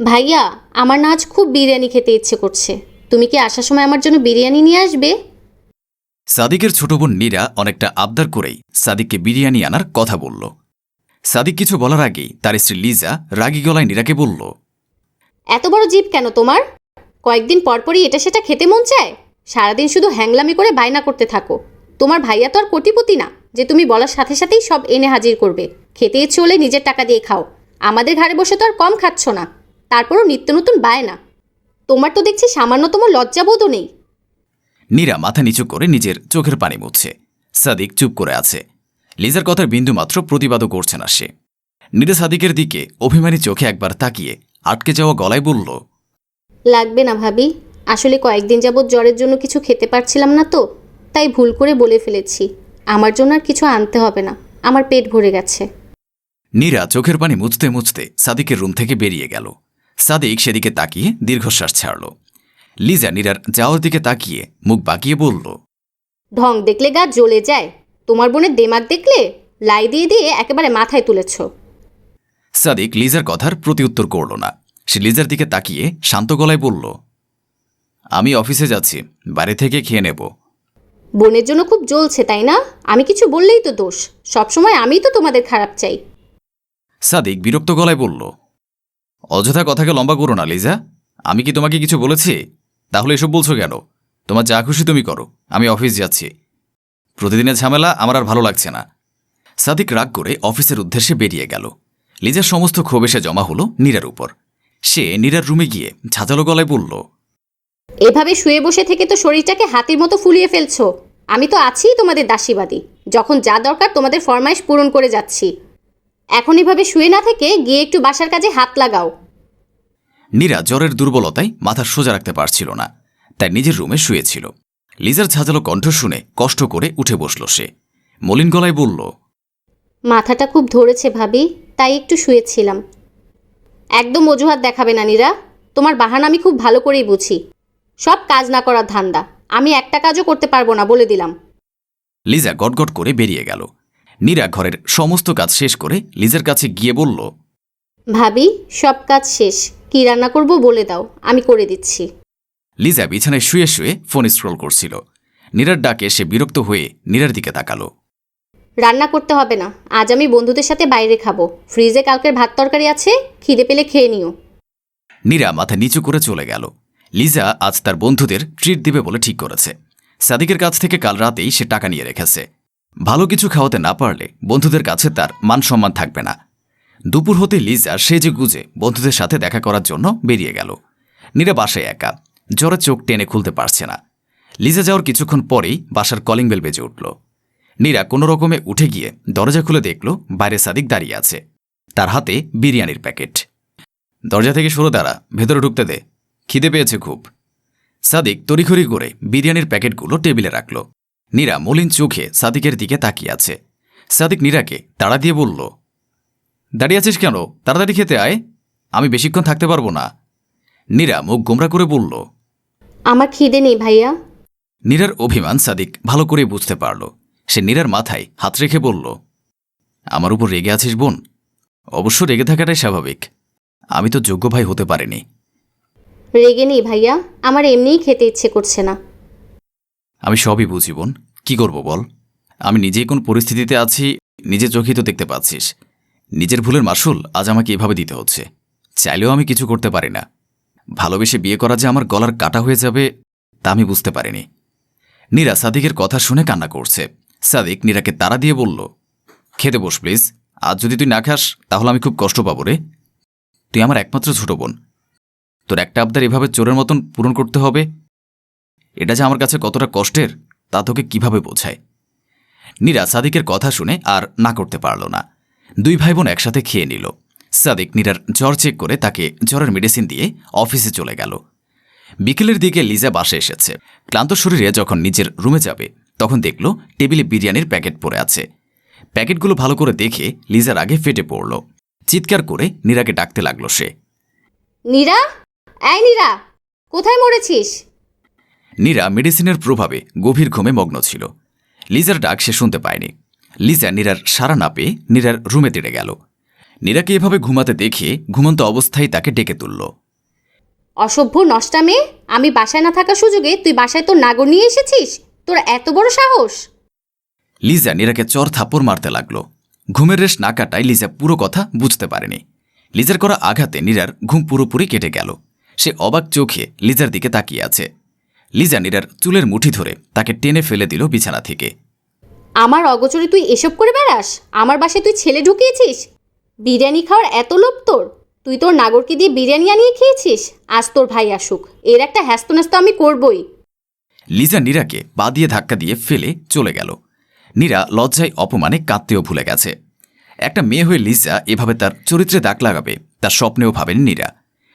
ভাইয়া আমার না আজ খুব বিরিয়ানি খেতে ইচ্ছে করছে। তুমি কি আসার সময় আমার জন্য বিরিয়ানি নিয়ে আসবে? সাদিকের ছোট বোন নীরা অনেকটা আবদার করেই সাদিককে বিরিয়ানি আনার কথা বলল। সাদিক কিছু বলার আগেই তার স্ত্রী লিজা রাগী গলায় নীরাকে বলল এত বড় জিপ কেন তোমার? কয়েকদিন পরপরই এটা সেটা খেতে মন চায়? সারাদিন শুধু হ্যাংলামি করে বায়না করতে থাকো। তোমার ভাইয়া তো আর কোটিপতি না যে তুমি বলার সাথে সাথেই সব এনে হাজির করবে। খেতে ইচ্ছে হলে নিজের টাকা দিয়ে খাও। আমাদের ঘরে বসে তো আর কম খাচ্ছ না। তারপরও নিত্য নতুন বায়না তোমার তো দেখছি সামান্যতম লজ্জাবোধও নেই। নীরা মাথা নিচু করে নিজের চোখের পানি মুছছে। সাদিক চুপ করে আছে। লিজার কথার বিন্দুমাত্র প্রতিবাদও করছে না সে। নীরা সাদিকের দিকে অভিমানী চোখে একবার তাকিয়ে আটকে যাওয়া গলায় বলল লাগবে না ভাবি। আসলে কয়েকদিন যাবৎ জ্বরের জন্য কিছু খেতে পারছিলাম না তো তাই ভুল করে বলে ফেলেছি। আমার জন্য আর কিছু আনতে হবে না। আমার পেট ভরে গেছে। নীরা চোখের পানি মুছতে মুছতে সাদিকের রুম থেকে বেরিয়ে গেল। সাদিক সেদিকে তাকিয়ে দীর্ঘশ্বাস ছাড়ল। লিজা নীরার যাওয়ার দিকে তাকিয়ে মুখ বাঁকিয়ে বলল ঢং দেখলে গা জ্বলে যায়। তোমার বোনের দেমাগ দেখলে লাই দিয়ে দিয়ে একেবারে মাথায় তুলেছ। সাদিক লিজার কথার প্রতিউত্তর করল না। সে লিজার দিকে তাকিয়ে শান্ত গলায় বলল আমি অফিসে যাচ্ছি বাড়ি থেকে খেয়ে নেব। বোনের জন্য খুব জ্বলছে তাই না? আমি কিছু বললেই তো দোষ। সবসময় আমি তো তোমাদের খারাপ চাই। সাদিক বিরক্ত গলায় বলল অযথা কথাকে লম্বা করো না, লিজা। আমি কি তোমাকে কিছু বলেছি? তাহলে এসব বলছো কেন? তোমার যা খুশি তুমি করো। আমি অফিস যাচ্ছি। প্রতিদিনের ঝামেলা আমার আর ভালো লাগছে না। সাদিক রাগ করে অফিসের উদ্দেশ্যে বেরিয়ে গেল। লিজার সমস্ত ক্ষোভ এসে জমা হলো নীরার উপর। সে নীরার রুমে গিয়ে ঝাঁঝালো গলায় বলল, এভাবে শুয়ে বসে থেকে তো শরীরটাকে হাতির মতো ফুলিয়ে ফেলছো। আমি তো আছি তোমাদের দাসীবাদী। যখন যা দরকার তোমাদের ফরমাইশ পূরণ করে যাচ্ছি। এখন এভাবে শুয়ে না থেকে গিয়ে একটু বাসার কাজে হাত লাগাও। নীরা জ্বরের দুর্বলতায় মাথা সোজা রাখতে পারছিল না। তাই নিজের রুমে শুয়েছিল। লিজার ঝাঁঝালো কণ্ঠ শুনে কষ্ট করে উঠে বসল সে। মলিন গলায় বলল মাথাটা খুব ধরেছে ভাবি তাই একটু শুয়েছিলাম। একদম অজুহাত দেখাবে না নীরা। তোমার বাহানা আমি খুব ভালো করেই বুঝি। সব কাজ না করার ধান্দা। আমি একটা কাজও করতে পারব না বলে দিলাম। লিজা গটগট করে বেরিয়ে গেল। নীরা ঘরের সমস্ত কাজ শেষ করে লিজার কাছে গিয়ে বলল ভাবি সব কাজ শেষ। কি রান্না করব বলে দাও আমি করে দিচ্ছি। লিজা বিছানায় শুয়ে শুয়ে ফোন স্ক্রল করছিল। নীরার ডাকে সে বিরক্ত হয়ে নীরার দিকে তাকালো। রান্না করতে হবে না আজ আমি বন্ধুদের সাথে বাইরে খাব। ফ্রিজে কালকের ভাত তরকারি আছে খিদে পেলে খেয়ে নিও। নীরা মাথা নিচু করে চলে গেল। লিজা আজ তার বন্ধুদের ট্রিট দিবে বলে ঠিক করেছে। সাদিকের কাছ থেকে কাল রাতেই সে টাকা নিয়ে রেখেছে। ভালো কিছু খাওয়াতে না পারলে বন্ধুদের কাছে তার মান সম্মান থাকবে না। দুপুর হতে লিজা সেজে গুজে বন্ধুদের সাথে দেখা করার জন্য বেরিয়ে গেল। নীরা বাসায় একা, জ্বরে চোখ টেনে খুলতে পারছে না। লিজা যাওয়ার কিছুক্ষণ পরেই বাসার কলিং বেল বেজে উঠল। নীরা কোনো রকমে উঠে গিয়ে দরজা খুলে দেখল বাইরে সাদিক দাঁড়িয়ে আছে। তার হাতে বিরিয়ানির প্যাকেট। দরজা থেকে সরে দাঁড়া, ভেতরে ঢুকতে দে। খিদে পেয়েছে খুব। সাদিক তড়িঘড়ি করে বিরিয়ানির প্যাকেটগুলো টেবিলে রাখল। নীরা মলিন চোখে সাদিকের দিকে তাকিয়ে আছে। সাদিক নীরাকে তাড়া দিয়ে বলল দাঁড়িয়ে আছিস কেন? তাড়াতাড়ি খেতে আয়। আমি বেশিক্ষণ থাকতে পারব না। নীরা মুখ গোমরা করে বলল আমার খিদে নেই ভাইয়া। নীরার অভিমান সাদিক ভালো করে বুঝতে পারল। সে নীরার মাথায় হাত রেখে বলল আমার উপর রেগে আছিস বোন? অবশ্য রেগে থাকাটাই স্বাভাবিক। আমি তো যোগ্য ভাই হতে পারিনি। রেগে নেই ভাইয়া। আমার এমনিই খেতে ইচ্ছে করছে না। আমি সবই বুঝি, বোন। কি করব বল? আমি নিজেই কোন পরিস্থিতিতে আছি নিজে চোখেই তো দেখতে পাচ্ছিস। নিজের ভুলের মাসুল আজ আমাকে এভাবে দিতে হচ্ছে। চাইলেও আমি কিছু করতে পারি না। ভালোবেসে বিয়ে করা যে আমার গলার কাটা হয়ে যাবে, তা আমি বুঝতে পারিনি। নীরা সাদিকের কথা শুনে কান্না করছে। সাদিক নীরাকে তাড়া দিয়ে বলল, খেতে বস, প্লিজ। আজ যদি তুই না খাস, তাহলে আমি খুব কষ্ট পাবো রে। তুই আমার একমাত্র ছোট বোন। তোর একটা আবদার এভাবে চোরের মতন পূরণ করতে হবে এটা যে আমার কাছে কতটা কষ্টের, তা তোকে কীভাবে বোঝায়? নীরা সাদিকের কথা শুনে আর না করতে পারল না। দুই ভাই বোন একসাথে খেয়ে নিল। সাদিক নীরার জ্বর চেক করে তাকে জ্বরের মেডিসিন দিয়ে অফিসে চলে গেল। বিকেলের দিকে লিজা বাসে এসেছে। ক্লান্ত শরীরে যখন নিজের রুমে যাবে, তখন দেখল টেবিলে বিরিয়ানির প্যাকেট পড়ে আছে। প্যাকেটগুলো ভালো করে দেখে লিজার আগে ফেটে পড়ল। চিৎকার করে নীরাকে ডাকতে লাগল সে। নীরা? নীরা, কোথায় মরেছিস? নীরা মেডিসিনের প্রভাবে গভীর ঘুমে মগ্ন ছিল। লিজার ডাক সে শুনতে পায়নি। লিজা নীরার সারা না পেয়ে নীরার রুমে তেড়ে গেল। নীরাকে এভাবে ঘুমাতে দেখে ঘুমন্ত অবস্থায় তাকে ডেকে তুলল। অসভ্য নষ্টা মেয়ে আমি বাসায় না থাকার সুযোগে তুই বাসায় তোর নাগর নিয়ে এসেছিস? তোর এত বড় সাহস! লিজা নীরাকে চর থাপ্পড় মারতে লাগল। ঘুমের রেশ না কাটায় লিজা পুরো কথা বুঝতে পারেনি। লিজার করা আঘাতে নীরার ঘুম পুরোপুরি কেটে গেল। সে অবাক চোখে লিজার দিকে তাকিয়ে আছে। লিজা নীরার চুলের মুঠি ধরে তাকে টেনে ফেলে দিল বিছানা থেকে। আমার অগোচরে তুই এসব করে বেড়াস? আমার বাসায় তুই ছেলে ঢুকিয়েছিস? বিরিয়ানি খাওয়ার এত লোভ তোর? তুই তোর নাগরকে দিয়ে বিরিয়ানি আনিয়ে খেয়েছিস? আজ তোর ভাই আসুক। এর একটা হ্যাস্ত আমি করবই। লিজা নীরাকে পা দিয়ে ধাক্কা দিয়ে ফেলে চলে গেল। নীরা লজ্জায় অপমানে কাঁদতেও ভুলে গেছে। একটা মেয়ে হয়ে লিজা এভাবে তার চরিত্রে দাগ লাগাবে তার স্বপ্নেও ভাবেন নীরা।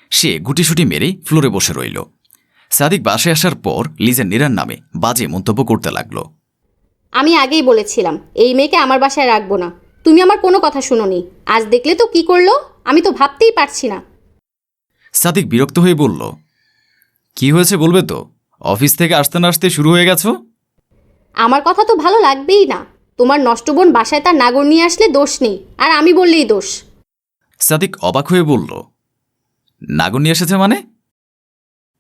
সে গুটিসুটি মেরেই ফ্লোরে বসে রইল। সাদিক বাসায় আসার পর লিজা নীরার নামে বাজে মন্তব্য করতে লাগল। আমি আগেই বলেছিলাম এই মেয়েকে আমার বাসায় রাখব না। তুমি আমার কোনো কথা শুনোনি। আজ দেখলে তো কি করল? আমি তো ভাবতেই পারছি না। সাদিক বিরক্ত হয়ে বলল কি হয়েছে বলবে তো? অফিস থেকে আসতে না আসতে শুরু হয়ে গেছো? আমার কথা তো ভালো লাগবেই না। তোমার নষ্ট বোন বাসায় তার নাগর নিয়ে আসলে দোষ নেই আর আমি বললেই দোষ। সাদিক অবাক হয়ে বলল নাগর নিয়ে এসেছে মানে?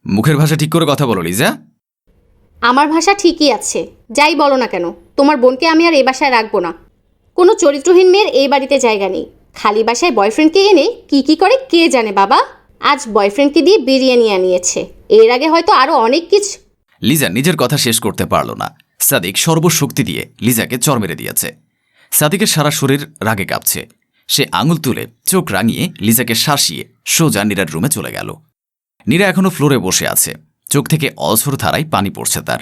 মুখের ভাষা ঠিক করে কথা বলো লিজা। আমার ভাষা ঠিকই আছে যাই বলো না কেন তোমার বোনকে আমি আর এই বাসায় রাখব না। কোনো চরিত্রহীন মেয়ের এই বাড়িতে জায়গা নেই খালি বাসায় বয়ফ্রেন্ডকে এনে কি কি করে কে জানে বাবা? আজ বয়ফ্রেন্ডকে দিয়ে বিরিয়ানি আনিয়েছে এর আগে হয়তো আরও অনেক কিছু। লিজা নিজের কথা শেষ করতে পারল না। সাদিক সর্বশক্তি দিয়ে লিজাকে চর মেরে দিয়েছে। সাদিকের সারা শরীর রাগে কাঁপছে। সে আঙুল তুলে চোখ রাঙিয়ে লিজাকে শাসিয়ে সোজা নীরার রুমে চলে গেল। নীরা এখনও ফ্লোরে বসে আছে। চোখ থেকে অঝর ধারায় পানি পড়ছে তার।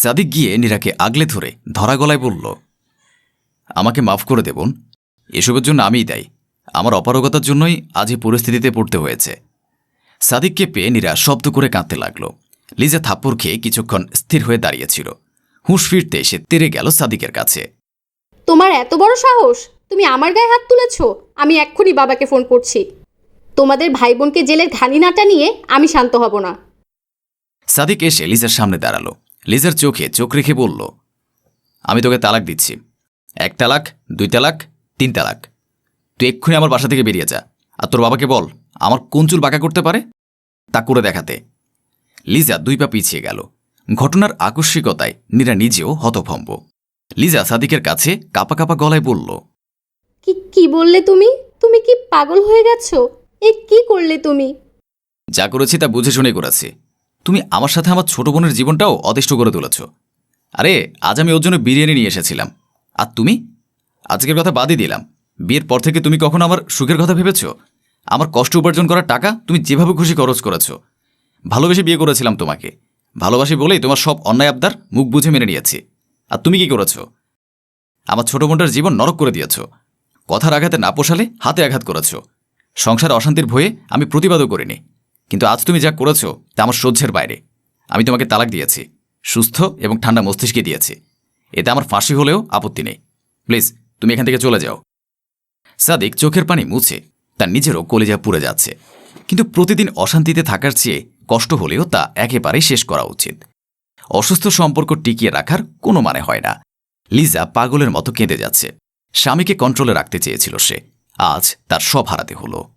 সাদিক গিয়ে নীরাকে আগলে ধরে ধরা গলায় বলল, আমাকে মাফ করে দেবন এসবের জন্য আমিই দায়ী। আমার অপারগতার জন্যই আজ এই পরিস্থিতিতে পড়তে হয়েছে। সাদিককে পেয়ে নীরা শব্দ করে কাঁদতে লাগল। লিজা থাপ্পড় খেয়ে কিছুক্ষণ স্থির হয়ে দাঁড়িয়েছিল। হুঁশ ফিরতে সে তেরে গেল সাদিকের কাছে। তোমার এত বড় সাহস? তুমি আমার গায়ে হাত তুলেছ? আমি এক্ষুনি বাবাকে ফোন করছি। তোমাদের ভাই বোনকে জেলের ঘানি নাটা নিয়ে আমি শান্ত হব না। সাদিক এসে লিজার সামনে দাঁড়াল। লিজার চোখে চোখ রেখে বলল আমি তোকে তালাক দিচ্ছি। এক তালাক দুই তালাক তিন তালাক। তুই এক্ষুনি আমার বাসা থেকে বেরিয়ে যা। আর তোর বাবাকে বল আমার কোন চুল বাঁকা করতে পারে? তা করে দেখাতে। লিজা দুই পা পিছিয়ে গেল। ঘটনার আকস্মিকতায় নীরা নিজেও হতভম্ব। লিজা সাদিকের কাছে কাপা কাপা গলায় বলল কি কি বললে তুমি? তুমি কি পাগল হয়ে গেছো? এ কি করলে তুমি? যা করেছি তা বুঝে শুনে করেছি। তুমি আমার সাথে আমার ছোট বোনের জীবনটাও অতিষ্ঠ করে তুলেছ। আরে, আজ আমি ওর জন্য বিরিয়ানি নিয়ে এসেছিলাম। আর তুমি? আজকের কথা বাদই দিলাম। বিয়ের পর থেকে তুমি কখনো আমার সুখের কথা ভেবেছ? আমার কষ্ট উপার্জন করার টাকা তুমি যেভাবে খুশি খরচ করেছ। ভালোবেসে বিয়ে করেছিলাম তোমাকে। ভালোবাসি বলেই তোমার সব অন্যায় আবদার মুখ বুঝে মেনে নিয়েছি। আর তুমি কি করেছ? আমার ছোট বোনটার জীবন নরক করে দিয়েছ। কথার আঘাতে না পোষালে হাতে আঘাত করেছ। সংসারে অশান্তির ভয়ে আমি প্রতিবাদও করিনি। কিন্তু আজ তুমি যা করেছ, তা আমার সহ্যের বাইরে। আমি তোমাকে তালাক দিয়েছি, সুস্থ এবং ঠান্ডা মস্তিষ্কে দিয়েছি। এতে আমার ফাঁসি হলেও আপত্তি নেই। প্লিজ, তুমি এখান থেকে চলে যাও। সাদিক চোখের পানি মুছে তার নিজেরও কলেজা পুড়ে যাচ্ছে। কিন্তু প্রতিদিন অশান্তিতে থাকার চেয়ে কষ্ট হলেও তা একেবারেই শেষ করা উচিত। অসুস্থ সম্পর্ক টিকিয়ে রাখার কোনো মানে হয় না। লিজা পাগলের মতো কেঁদে যাচ্ছে। স্বামীকে কন্ট্রোলে রাখতে চেয়েছিল সে। আজ তার সব হারাতে হলো।